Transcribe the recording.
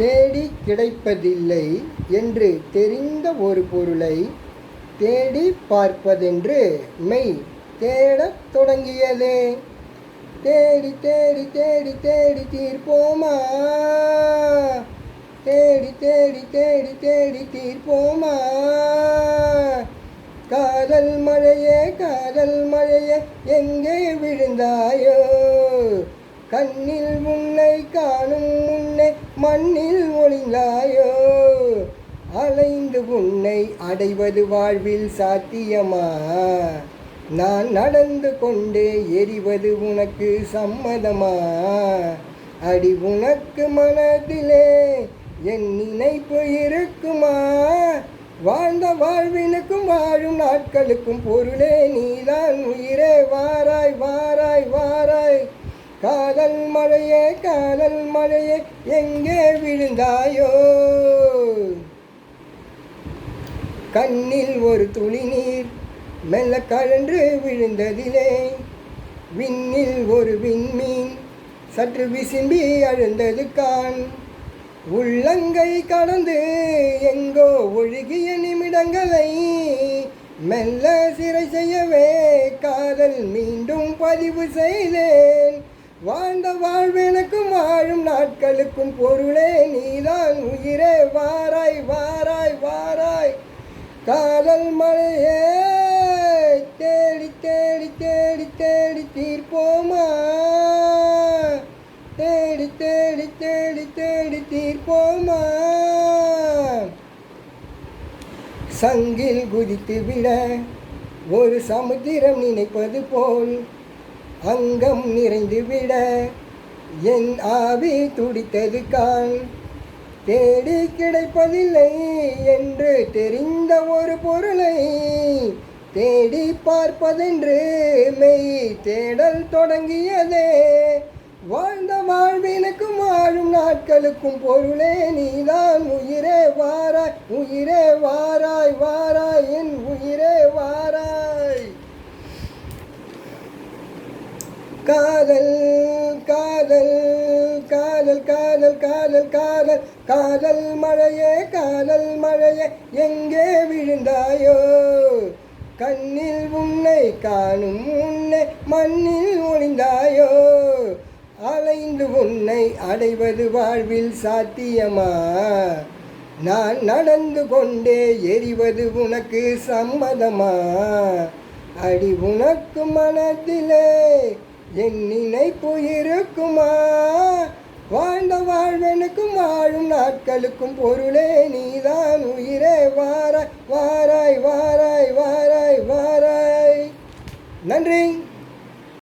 தேடி கிடைப்பதில்லை என்று தெரிந்த ஒரு பொருளை தேடி பார்ப்பதென்று மெய் தேடத் தொடங்கியதே. தேடி தேடி தேடி தேடி தீர்ப்போமா? தேடி தேடி தேடி தேடி தீர்ப்போமா? காதல் மழையே காதல் மழையே எங்கே விழுந்தாயோ? கண்ணில் உன்னை காணும் மண்ணில் ஒளிந்தாயோ? அலைந்து உன்னை அடைவது வாழ்வில் சாத்தியமா? நான் நடந்து கொண்டே எரிவது உனக்கு சம்மதமா? அடி உனக்கு மனதிலே என் நினைப்பு இருக்குமா? வாழ்ந்த வாழ்வினுக்கும் வாழும் நாட்களுக்கும் பொருளே நீதான். உயிரே வாராய் வாராய் காதல் மழையே காதல் மழையே எங்கே விழுந்தாயோ? கண்ணில் ஒரு துளி நீர் மெல்ல கழன்று விழுந்ததிலே விண்ணில் ஒரு விண்மீன் சற்று விசும்பி அழுந்தது கான். உள்ளங்கை கடந்து எங்கோ ஒழுகிய நிமிடங்களை மெல்ல சிறை செய்யவே காதல் மீண்டும் பதிவு செய்தேன். வாழ்ந்த வாழ்வெனக்கும் வாழும் நாட்களுக்கும் பொருளே நீதான். உயிரே வாராய் வாராய் வாராய். காதல் மழையே தேடி தேடி தேடி தேடி தீர்ப்போமா? தேடி தேடி தேடி தேடி தீர்ப்போமா? சங்கில் குதித்து விட ஒரு சமுத்திரம் நினைப்பது போல் அங்கம் நிறைந்துவிட என் ஆவி துடித்தது கான் தேடி கிடைப்பதில்லை என்று தெரிந்த ஒரு பொருளை தேடி பார்ப்பதென்று மெய் தேடல் தொடங்கியதே. வாழ்ந்த வாழ்வினுக்கும் வாழும் நாட்களுக்கும் பொருளே நீதான் உயிரே வாராய் உயிரே வாராய் வாராய் என் உயிரே வாராய் காதல் காதல் காதல் காதல் காதல் காதல். காதல் மழையே காதல் மழையே எங்கே விழுந்தாயோ? கண்ணில் உன்னை காணும் உன்னை மண்ணில் ஒளிந்தாயோ? அலைந்து உன்னை அடைவது வாழ்வில் சாத்தியமா? நான் நடந்து கொண்டே எரிவது உனக்கு சம்மதமா? அடி உனக்கு மனதிலே என் நினைப்பு இருக்குமா? வாழ்ந்த வாழ்வனுக்கும் வாழும் நாட்களுக்கும் பொருளே நீதான். உயிரே வாராய் வாராய் வாராய் வாராய் வாராய். நன்றி.